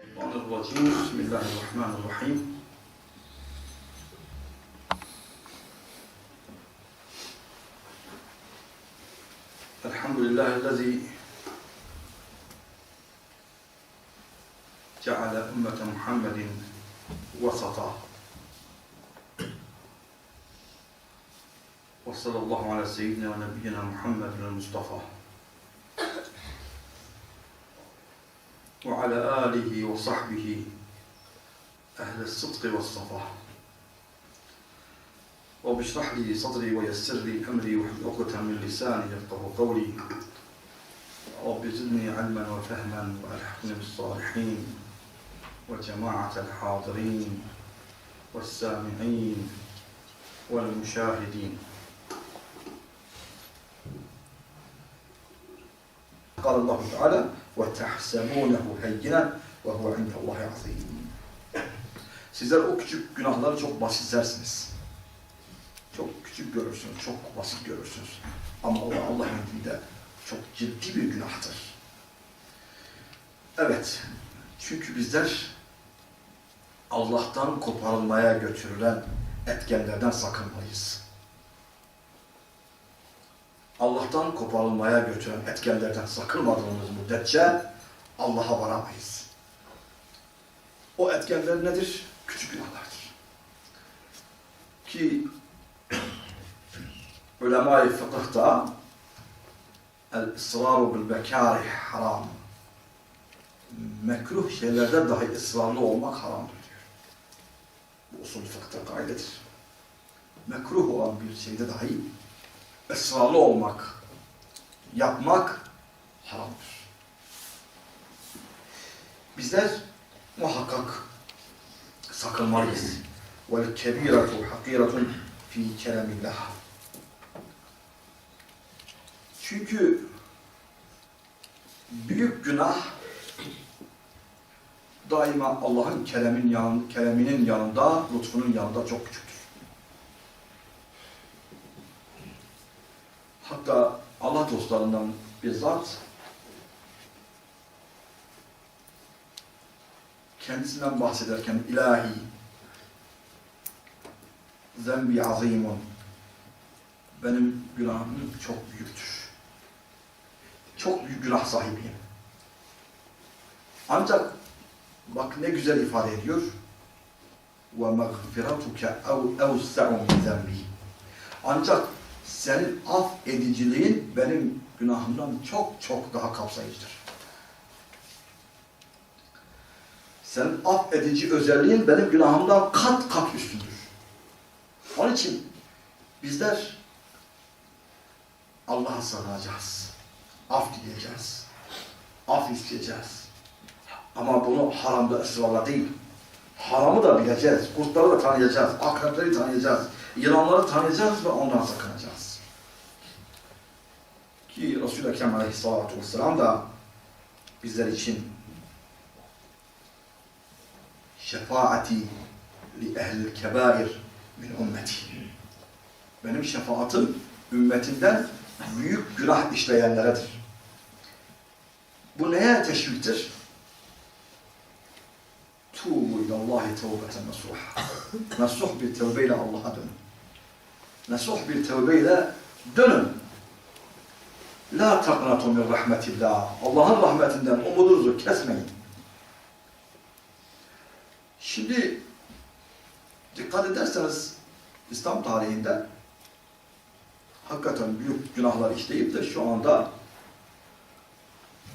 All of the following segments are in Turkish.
بسم الله الرحمن الرحيم. الحمد لله الذي جعل أمة محمد وسطا. وصلى الله على سيدنا ونبينا محمد المصطفى. وعلى آله وصحبه أهل الصدق والصفاء. رب اشرح لي صدري ويسر لي أمري واحلل عقدة من لساني يفقه قولي. رب زدني علما وفهما وألحقني بالصالحين وجماعة الحاضرين والسامعين والمشاهدين. قال الله تعالى وَتَحْسَبُونَهُ هَيِّنًا وَهُوَ عِنْدَ اللّٰهِ عَظِيمٌ Sizler o küçük günahları çok basitlersiniz. Çok küçük görürsünüz, çok basit görürsünüz. Ama o Allah indinde çok ciddi bir günahtır. Evet, çünkü bizler Allah'tan koparılmaya götürülen etkenlerden sakınmalıyız. Allah'tan koparılmaya götüren etkenlerden sakınmadığımız müddetçe Allah'a varamayız. O etkenler nedir? Küçük günahlardır. Ki ulema-i fıkıhta el-ısraru bil-bekârih haram. Mekruh şeylerde dahi ısrarlı olmak haramdır diyor. Bu usul fıkıhta kaidedir. Mekruh olan bir şeyde dahi ısrarlı olmak, yapmak haramdır. Bizler muhakkak sakınmalıyız. Vel kebiretu hakiratun fi kelamillah. Çünkü büyük günah daima Allah'ın keleminin yanında, lütfunun yanında çok küçüktür. Hatta Allah dostlarından bir zat kendisinden bahsederken ilahi zembi azimun benim günahım çok büyüktür. Çok büyük günah sahibiyim. Ancak bak ne güzel ifade ediyor. Ev evse'u min zembi. Ancak senin af ediciliğin benim günahımdan çok çok daha kapsayıcıdır. Senin af edici özelliğin benim günahımdan kat kat üstündür. Onun için bizler Allah'a sığınacağız. Af dileyeceğiz. Af isteyeceğiz. Ama bunu haramda ısrarla değil. Haramı da bileceğiz. Kurtları da tanıyacağız. Akrepleri tanıyacağız. Yılanları tanıyacağız ve ondan sakınacağız. Resul-i Ekrem Aleyhisselatü Vesselam da bizler için şefaati li ehlil kebair min ümmeti. Benim şefaatim ümmetinden büyük günah işleyenleredir. Bu neye teşviktir? Tuğbu ilallahi tevbeten nasuha. Nasuh bir tevbeyle Allah'a dönün. Nasuh bir tevbeyle dönün. La taqnatu min rahmetillah. Allah'ın rahmetinden umudunuzu kesmeyin. Şimdi dikkat ederseniz İslam tarihinde hakikaten büyük günahlar işleyip de şu anda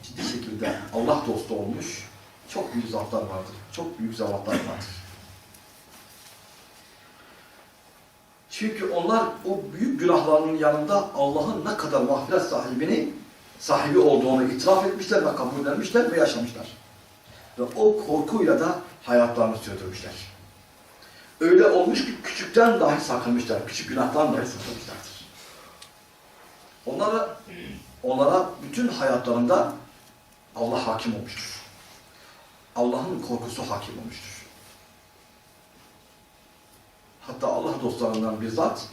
ciddi şekilde Allah dostu olmuş çok büyük zatlar vardır. Çok büyük zavatlar vardır. Çünkü onlar o büyük günahlarının yanında Allah'ın ne kadar mağfiret sahibini sahibi olduğunu itiraf etmişler ve kabullenmişler ve yaşamışlar. Ve o korkuyla da hayatlarını sürdürmüşler. Öyle olmuş ki küçükten dahi sakınmışlar. Küçük günahtan dahi sakınmışlardır. Onlara, onlara bütün hayatlarında Allah hakim olmuştur. Allah'ın korkusu hakim olmuştur. Hatta Allah dostlarından bir zat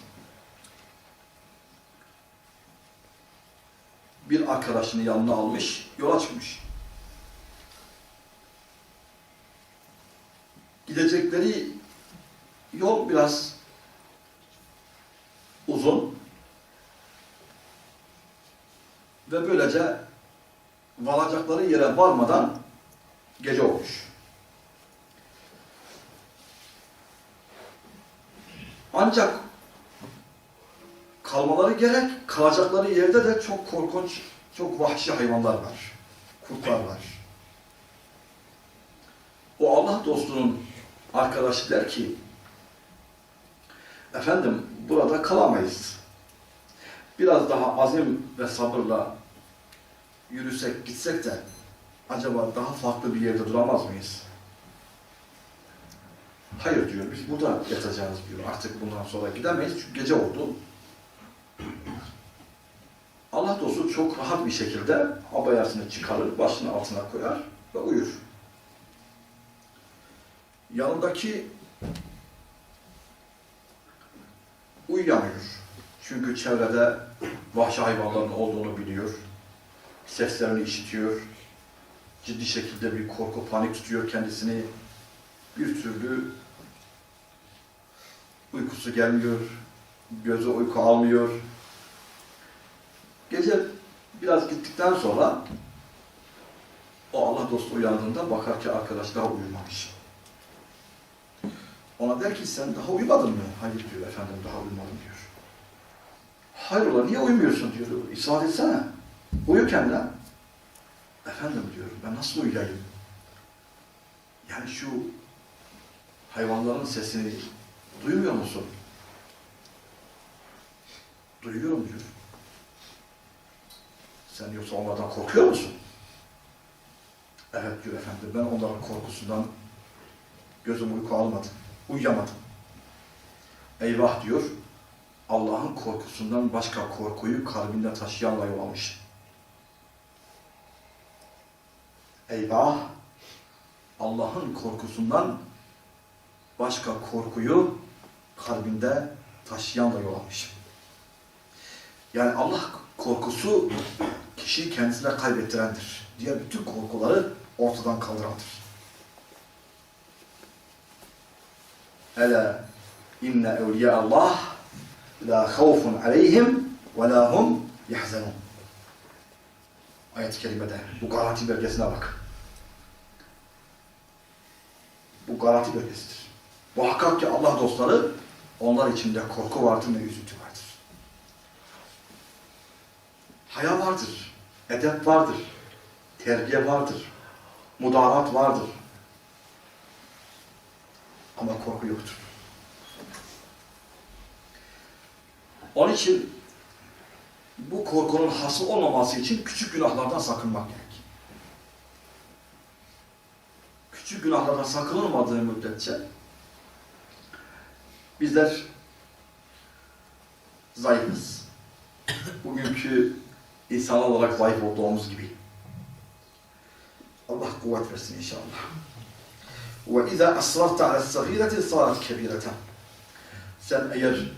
bir arkadaşını yanına almış, yola çıkmış. gidecekleri yol biraz uzun ve böylece varacakları yere varmadan gece olmuş. Ancak kalmaları gerek, kalacakları yerde de çok korkunç, çok vahşi hayvanlar var. Kurtlar var. O Allah dostunun arkadaşı der ki, efendim burada kalamayız. Biraz daha azim ve sabırla yürüsek, gitsek de acaba daha farklı bir yerde duramaz mıyız? Hayır diyor, biz burada yatacağız diyor. Artık bundan sonra gidemeyiz çünkü gece oldu. Allah dostu çok rahat bir şekilde abayasını çıkarır, başını altına koyar ve uyur. Yanındaki uyuyamıyor. Çünkü çevrede vahşi hayvanların olduğunu biliyor. Seslerini işitiyor. Ciddi şekilde bir korku, panik tutuyor kendisini. Bir türlü uykusu gelmiyor. Gözü uyku almıyor. Gece biraz gittikten sonra o Allah dostu uyandığında bakar ki arkadaş daha uyumamış. Ona der ki sen daha uyumadın mı? Hayır diyor efendim daha uyumadım diyor. Hayrola niye uyumuyorsun diyor. İspat etsene. Uyu kendine. Efendim diyor ben nasıl uyuyayım? Yani şu hayvanların sesini duymuyor musun? Duyuyorum diyor. Sen yoksa onlardan korkuyor musun? Evet diyor efendim ben onların korkusundan gözüm uyku almadı. Uyuyamadım. Eyvah diyor. Allah'ın korkusundan başka korkuyu kalbinde taşıyanla yol almış. Eyvah! Allah'ın korkusundan başka korkuyu kalbinde taşıyanla yol almış. Yani Allah korkusu kişiyi kendisine kaybettirendir. Diğer bütün korkuları ortadan kaldırandır. Ela inne evliya Allah la havfun aleyhim ve la hum yahzanun. Ayet-i kerimede bu garanti belgesine bak. Bu garanti belgesidir. Muhakkak ki Allah dostları onlar içinde korku vardır ve üzüntü vardır. Haya vardır, edep vardır, terbiye vardır, mudarat vardır. Ama korku yoktur. Onun için bu korkunun hasıl olmaması için küçük günahlardan sakınmak gerek. Küçük günahlardan sakınılmadığı müddetçe bizler zayıfız. Bugünkü insan olarak zayıf olduğumuz gibi. Allah kuvvet versin inşallah. وَاِذَا أَصْرَرْتَ عَلَى السَّغِيرَةِ صَارَتْ كَبِيرَةً Sen eğer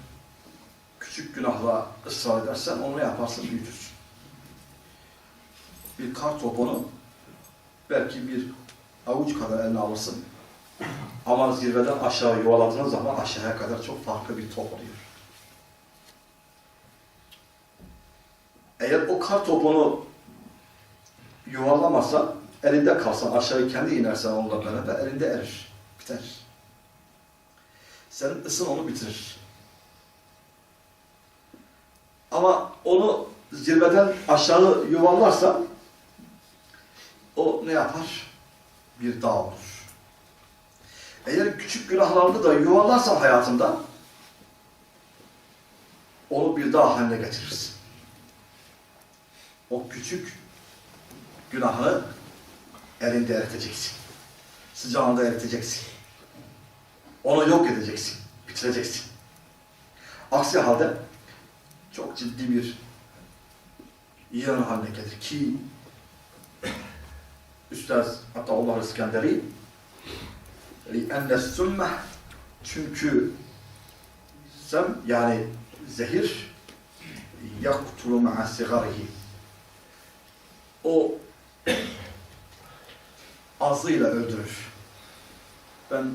küçük günahla ısrar edersen onu ne yaparsın? Büyütürsün. Bir kar topunu belki bir avuç kadar eline alırsın. Ama zirveden aşağı yuvaladığınız zaman aşağıya kadar çok farklı bir top oluyor. Eğer o kar topunu yuvarlamazsan, elinde kalsan, aşağı kendi inersen onunla beraber elinde erir, biter. Senin ısın onu bitirir. Ama onu zirveden aşağı yuvarlarsan, o ne yapar? Bir dağ olur. Küçük günahlarını da yuvarlarsan hayatında, onu bir dağ haline getirirsin. O küçük günahı elinde eriteceksin. Sıcağında eriteceksin. Onu yok edeceksin. Bitireceksin. Aksi halde çok ciddi bir yığın haline gelir ki Üstad Ataullah İskenderi لِأَنَّ السُّمَّةِ Çünkü sem yani zehir yaktulu ma'a sigarihi o azıyla öldürür. Ben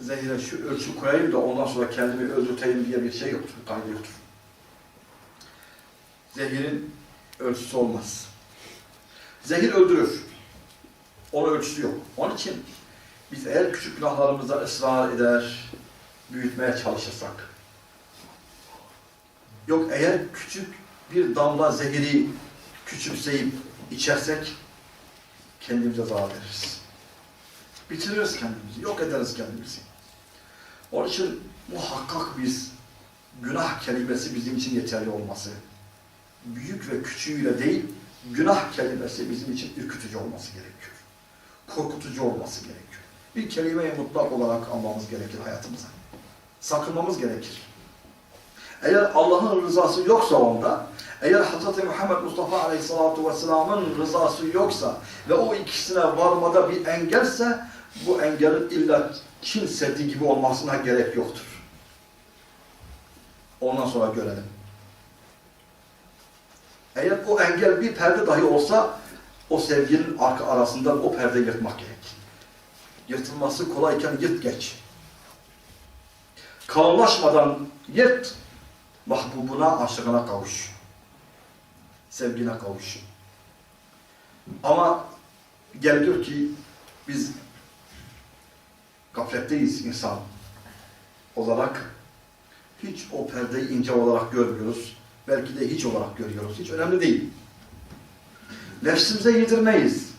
zehire şu ölçü koyayım da ondan sonra kendimi öldürteyim diye bir şey yoktur, kaydı yoktur. Zehirin ölçüsü olmaz. Zehir öldürür. Onun ölçüsü yok. Onun için biz eğer küçük günahlarımıza ısrar eder, büyütmeye çalışırsak, yok eğer küçük bir damla zehiri küçümseyip içersek, kendimize zarar veririz. Bitiririz kendimizi, yok ederiz kendimizi. Onun için muhakkak biz günah kelimesi bizim için yeterli olması, büyük ve küçüğüyle değil, günah kelimesi bizim için ürkütücü olması gerekiyor. Korkutucu olması gerekiyor. Bir kelimeyi mutlak olarak almamız gerekir hayatımıza. Sakınmamız gerekir. Eğer Allah'ın rızası yoksa onda, eğer Hz. Muhammed Mustafa Aleyhisselatü Vesselam'ın rızası yoksa ve o ikisine varmada bir engelse, bu engelin illa Çin Seddi gibi olmasına gerek yoktur. Ondan sonra görelim. Eğer o engel bir perde dahi olsa, o sevginin arka arasından o perdeyi yırtmak gerek. Yırtılması kolayken yırt geç. Kalınlaşmadan yırt, mahbubuna, aşkına kavuş. Sevgine kavuş. Ama gel diyor ki biz gafletteyiz insan olarak. Hiç o perdeyi ince olarak görmüyoruz. Belki de hiç olarak görüyoruz. Hiç önemli değil. Nefsimize yedirmeyiz.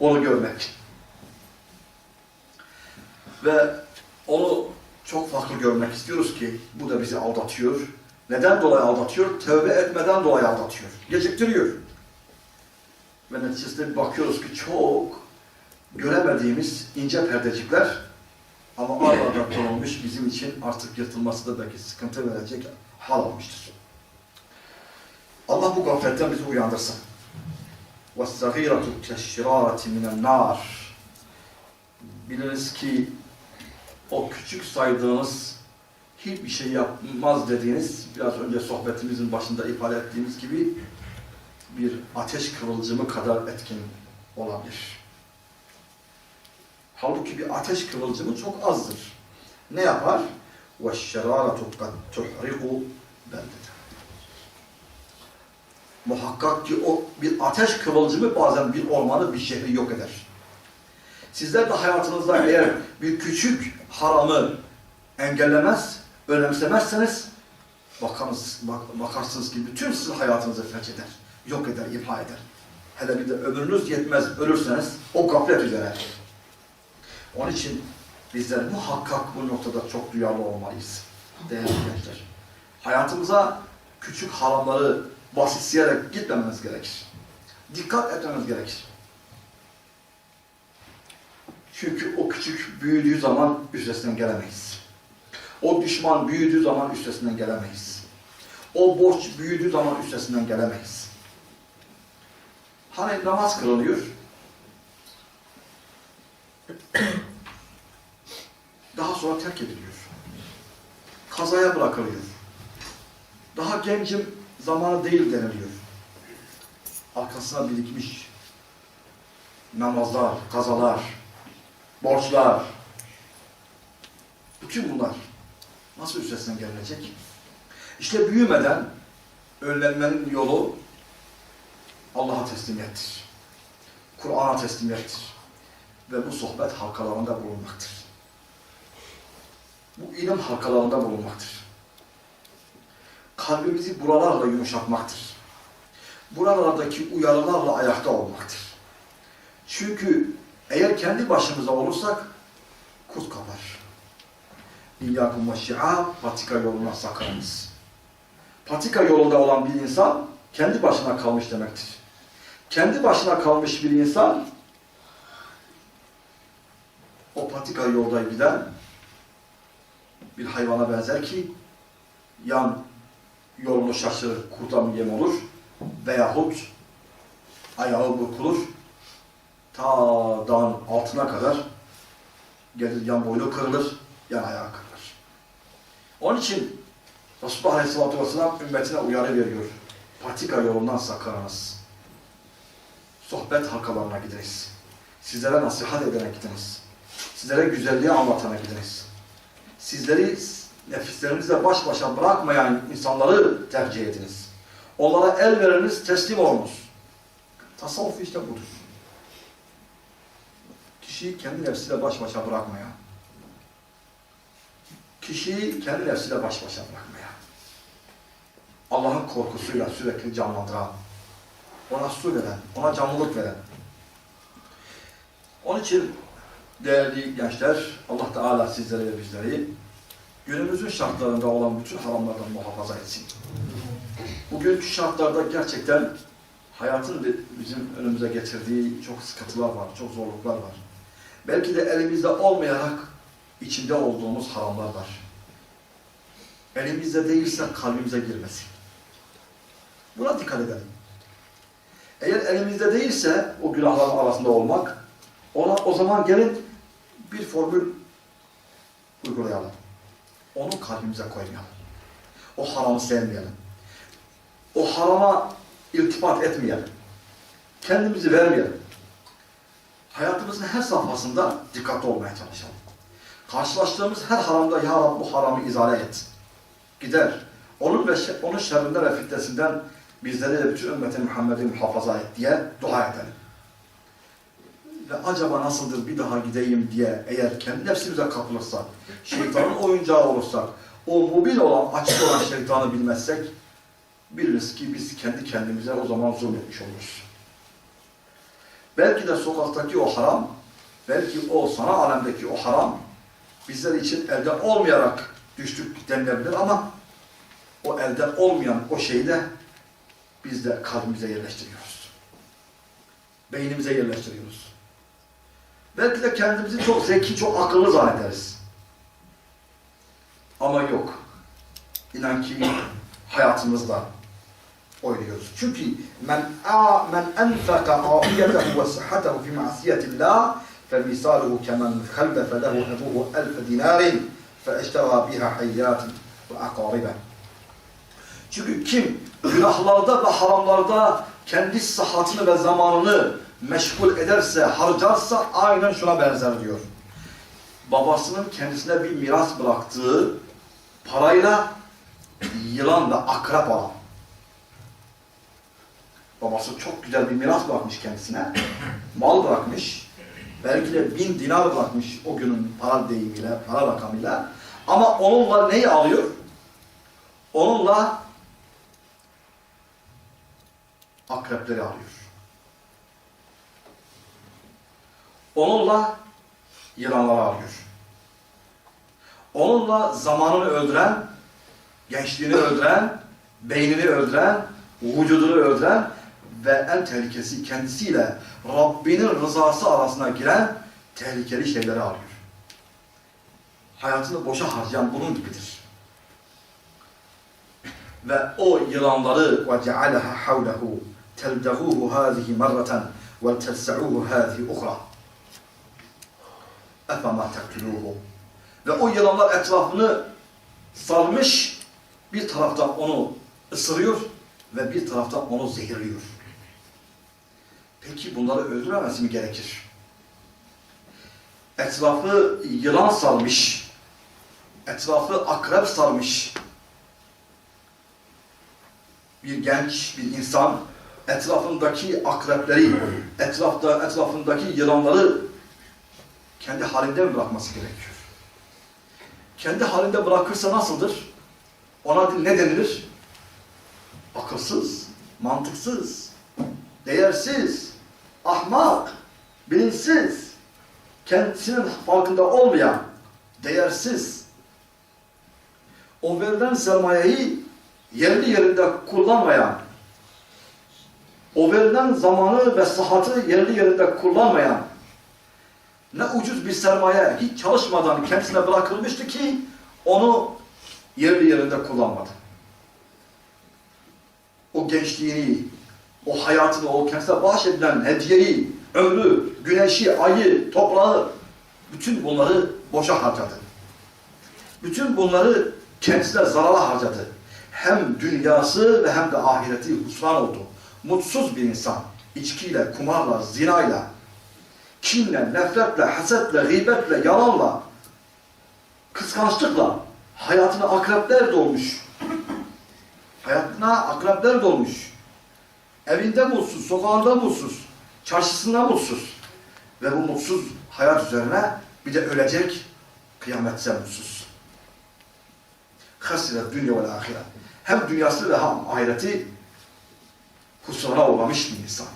Onu görmek Ve onu çok farklı görmek istiyoruz ki bu da bizi aldatıyor. Neden dolayı aldatıyor? Tövbe etmeden dolayı aldatıyor. Geciktiriyor. Ve neticesinde bir bakıyoruz ki çok göremediğimiz ince perdecikler ama aradan konulmuş bizim için artık yırtılması da belki sıkıntı verecek hal almıştır. Allah bu gafletten bizi uyandırsın. وَالسَّغِيرَةُ كَشِّرَارَةِ مِنَ النَّارِ Biliniz ki o küçük saydığınız hiçbir şey yapmaz dediğiniz, biraz önce sohbetimizin başında ifade ettiğimiz gibi bir ateş kıvılcımı kadar etkin olabilir. Halbuki bir ateş kıvılcımı çok azdır. Ne yapar? وَالشَّرَارَةُ قَدْ تُحْرِقُ بَلْدَةً Muhakkak ki o bir ateş kıvılcımı bazen bir ormanı, bir şehri yok eder. Sizler de hayatınızda eğer bir küçük haramı engellemez, önemsemezseniz bakarız, bak, bakarsınız ki bütün sizin hayatınızı felç eder, yok eder, imha eder. Hele bir de ömrünüz yetmez, ölürseniz o gaflet üzere. Onun için bizler muhakkak bu noktada çok duyarlı olmalıyız. Değerli gençler. Hayatımıza küçük haramları basitseyerek gitmememiz gerekir. Dikkat etmemiz gerekir. Çünkü o küçük büyüdüğü zaman üstesinden gelemeyiz. O düşman büyüdüğü zaman üstesinden gelemeyiz. O borç büyüdüğü zaman üstesinden gelemeyiz. Hani namaz kılınıyor. Daha sonra terk ediliyor. Kazaya bırakılıyor. Daha gencim zamanı değil deniliyor. Arkasına birikmiş namazlar, kazalar, borçlar, bütün bunlar nasıl üstesinden gelecek? İşte büyümeden önlenmenin yolu Allah'a teslimiyettir. Kur'an'a teslimiyettir. Ve bu sohbet halkalarında bulunmaktır. Bu ilim halkalarında bulunmaktır. Kalbimizi buralarla yumuşatmaktır. Buralardaki uyarılarla ayakta olmaktır. Çünkü eğer kendi başımıza olursak kurt kapar. İyyâkum ve patika yoluna sakınınız. Patika yolunda olan bir insan kendi başına kalmış demektir. Kendi başına kalmış bir insan o patika yolda giden bir hayvana benzer ki yan yolunu şaşırır, kurta mı yem olur veyahut ayağı burkulur ta dağın altına kadar gelir yan boynu kırılır, yan ayağı kırılır. Onun için Resulullah Aleyhisselatü Vesselam ümmetine uyarı veriyor. Patika yolundan sakınınız. Sohbet halkalarına gidiniz. Sizlere nasihat edene gidiniz. Sizlere güzelliği anlatana gidiniz. Sizleri nefislerinizle baş başa bırakmayan insanları tercih ediniz. Onlara el veriniz, teslim olunuz. Tasavvuf işte budur. Kişiyi kendi nefsiyle baş başa bırakmaya, kişiyi kendi nefsiyle baş başa bırakmaya, Allah'ın korkusuyla sürekli canlandıran, ona su veren, ona canlılık veren. Onun için değerli gençler, Allah Teala sizleri ve bizleri günümüzün şartlarında olan bütün haramlardan muhafaza etsin. Bugünkü şartlarda gerçekten hayatın bizim önümüze getirdiği çok sıkıntılar var, çok zorluklar var. Belki de elimizde olmayarak içinde olduğumuz haramlar var. Elimizde değilse kalbimize girmesin. Buna dikkat edelim. Eğer elimizde değilse o günahların arasında olmak, ona o zaman gelin bir formül uygulayalım. Onu kalbimize koymayalım. O haramı sevmeyelim. O harama iltifat etmeyelim. Kendimizi vermeyelim. Hayatımızın her safhasında dikkatli olmaya çalışalım. Karşılaştığımız her haramda Ya Rab bu haramı izale et. Gider. Onun ve şe- onun şerrinden ve fitnesinden bizleri de bütün ümmeti Muhammed'i muhafaza et diye dua edelim. Ve acaba nasıldır bir daha gideyim diye eğer kendi nefsimize kapılırsak, şeytanın oyuncağı olursak, o mobil olan, açık olan şeytanı bilmezsek, biliriz ki biz kendi kendimize o zaman zulmetmiş oluruz. Belki de sokaktaki o haram, belki o sana alemdeki o haram, bizler için elde olmayarak düştük denilebilir ama o elde olmayan o şeyi de biz de kalbimize yerleştiriyoruz. Beynimize yerleştiriyoruz. Belki de kendimizi çok zeki, çok akıllı zannederiz. Ama yok. İnan ki hayatımızda oynuyoruz. Çünkü men a men enfaka afiyetehu ve sıhhatehu fi ma'siyetillah fe misaluhu kemen halbefe lehu ebuhu elfe dinarin fe eştera biha hayyatin ve akaribe. Çünkü kim günahlarda ve haramlarda kendi sıhhatini ve zamanını meşgul ederse, harcarsa aynen şuna benzer diyor. Babasının kendisine bir miras bıraktığı parayla yılan ve akrep alan Babası çok güzel bir miras bırakmış kendisine. Mal bırakmış. Belki de bin dinar bırakmış o günün para deyimiyle, para rakamıyla. Ama onunla neyi alıyor? Onunla akrepleri alıyor. Onunla yılanları alıyor. Onunla zamanını öldüren, gençliğini öldüren, beynini öldüren, vücudunu öldüren ve en tehlikesi kendisiyle Rabbinin rızası arasına giren tehlikeli şeyleri alıyor. Hayatını boşa harcayan bunun gibidir. Ve o yılanları وَجَعَلَهَا حَوْلَهُ تَلْدَغُوهُ هَذِهِ مَرَّةً وَلْتَلْسَعُوهُ هَذِهِ اُخْرَى اَفَمَا تَقْتُلُوهُ Ve o yılanlar etrafını sarmış, bir taraftan onu ısırıyor ve bir taraftan onu zehirliyor. Peki bunları öldüremesi mi gerekir? Etrafı yılan sarmış, etrafı akrep sarmış bir genç, bir insan etrafındaki akrepleri, etrafta, etrafındaki yılanları kendi halinde mi bırakması gerekiyor? Kendi halinde bırakırsa nasıldır? Ona ne denilir? Akılsız, mantıksız, değersiz, ahmak, bilinçsiz, kendisinin farkında olmayan, değersiz, o verilen sermayeyi yerli yerinde kullanmayan, o verilen zamanı ve sıhhatı yerli yerinde kullanmayan, ne ucuz bir sermaye hiç çalışmadan kendisine bırakılmıştı ki onu yerli yerinde kullanmadı. O gençliğini, o hayatını, o kendisine bahşedilen hediyeyi, ömrü, güneşi, ayı, toprağı, bütün bunları boşa harcadı. Bütün bunları kendisine zarara harcadı. Hem dünyası ve hem de ahireti husran oldu. Mutsuz bir insan, içkiyle, kumarla, zinayla, kinle, nefretle, hasetle, gıybetle, yalanla, kıskançlıkla hayatına akrepler dolmuş. Hayatına akrepler dolmuş. Evinde mutsuz, sokağında mutsuz, çarşısında mutsuz. Ve bu mutsuz hayat üzerine bir de ölecek kıyametse mutsuz. Hasire dünya ve ahiret. Hem dünyası ve hem ahireti husrana uğramış bir insan.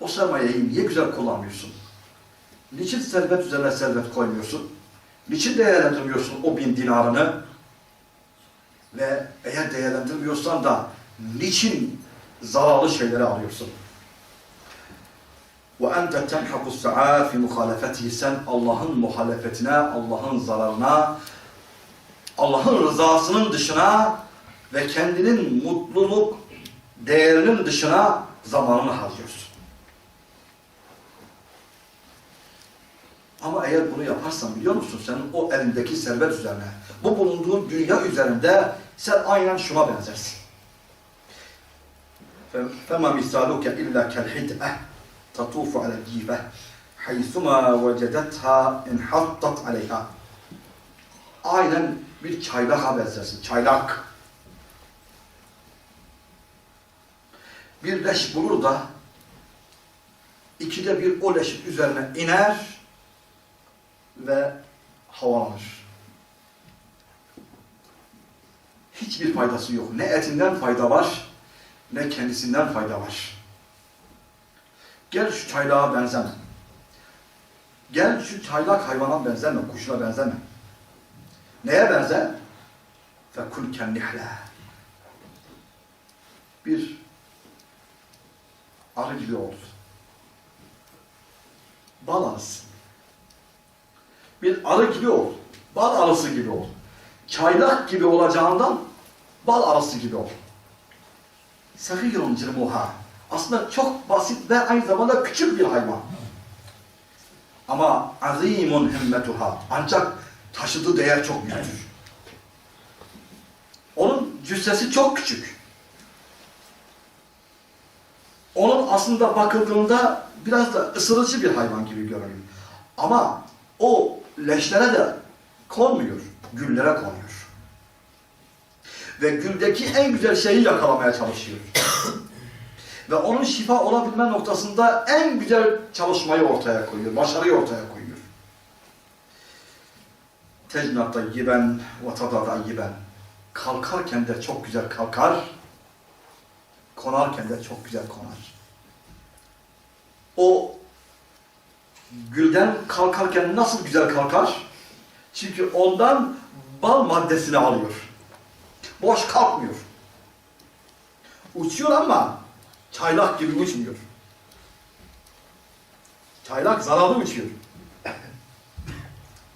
O sermayeyi niye güzel kullanmıyorsun? Niçin servet üzerine servet koymuyorsun? Niçin değerlendirmiyorsun o bin dinarını? Ve eğer değerlendirmiyorsan da niçin zararlı şeyleri alıyorsun? وَاَنْتَ تَمْحَقُ السَّعَى فِي مُخَالَفَتِهِ Sen Allah'ın muhalefetine, Allah'ın zararına, Allah'ın rızasının dışına ve kendinin mutluluk değerinin dışına zamanını harcıyorsun. Ama eğer bunu yaparsan biliyor musun senin o elindeki servet üzerine, bu bulunduğun dünya üzerinde sen aynen şuna benzersin. فَمَا مِثَالُكَ إِلَّا كَالْحِدْأَةِ تَطُوفُ عَلَى الْجِيفَةِ حَيْثُمَا وَجَدَتْهَا اِنْحَطَّتْ عَلَيْهَا Aynen bir çaylaka benzersin, çaylak. Bir leş bulur da ikide bir o leşin üzerine iner ve havalanır. Hiçbir faydası yok. Ne etinden fayda var, ne kendisinden fayda var. Gel şu çaylağa benzeme. Gel şu çaylak hayvana benzeme, kuşuna benzeme. Neye benzer? فَكُلْ كَنِّحْلَى Bir arı gibi ol. Bal arısı. Bir arı gibi ol. Bal arısı gibi ol. Çaylak gibi olacağından bal arısı gibi ol. Sahirun cirmuha. Aslında çok basit ve aynı zamanda küçük bir hayvan. Ama azimun himmetuha. Ancak taşıdığı değer çok büyüktür. Onun cüssesi çok küçük. Onun aslında bakıldığında biraz da ısırıcı bir hayvan gibi görünüyor. Ama o leşlere de konmuyor, güllere konuyor. Ve güldeki en güzel şeyi yakalamaya çalışıyor. Ve onun şifa olabilme noktasında en güzel çalışmayı ortaya koyuyor, başarıyı ortaya koyuyor. Tecnatta yiben ve yiben. Kalkarken de çok güzel kalkar, konarken de çok güzel konar. O gülden kalkarken nasıl güzel kalkar? Çünkü ondan bal maddesini alıyor. Boş kalkmıyor. Uçuyor ama çaylak gibi uçmuyor. Çaylak zararlı uçuyor.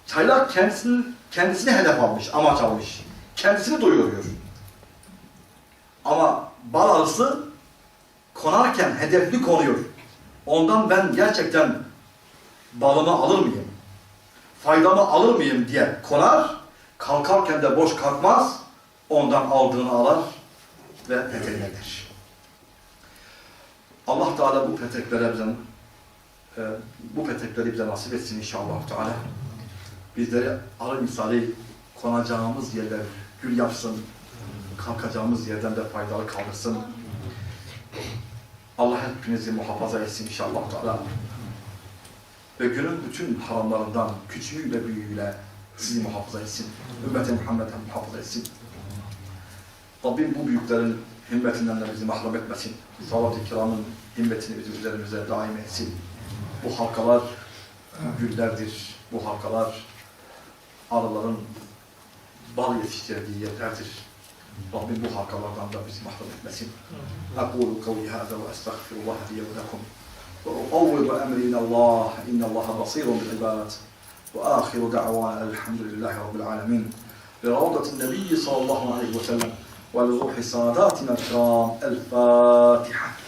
Çaylak kendisini, kendisini hedef almış, amaç almış. Kendisini doyuruyor. Ama bal arısı konarken hedefli konuyor. Ondan ben gerçekten balımı alır mıyım? Faydamı alır mıyım diye konar. Kalkarken de boş kalkmaz. Ondan aldığını alır ve peteğine eder. Allah Teala bu peteklere bize e, bu petekleri bize nasip etsin inşallah Teala. Bizleri arı misali konacağımız yerler gül yapsın. Kalkacağımız yerden de faydalı kaldırsın. Allah hepinizi muhafaza etsin inşallah Teala. Ve günün bütün haramlarından küçüğüyle büyüğüyle sizi muhafaza etsin. Ümmeti Muhammed'e muhafaza etsin. Rabbim bu büyüklerin himmetinden de bizi mahrum etmesin. Salat-ı kiramın himmetini bizim üzerimize daim etsin. Bu halkalar e, güllerdir. Bu halkalar arıların bal yetiştirdiği yerlerdir. Rabbim bu halkalardan da bizi mahrum etmesin. Aqulu kavli hâze ve estağfirullah diye ve lekum. Ve uvvdu emrine Allah, inna Allah'a basirun bil ibadet. Ve ahiru da'vana elhamdülillahi rabbil alemin. Bi ravdatin nebiyyi sallallahu aleyhi ve sellem. ولروح صاداتنا الكرام الفاتحة.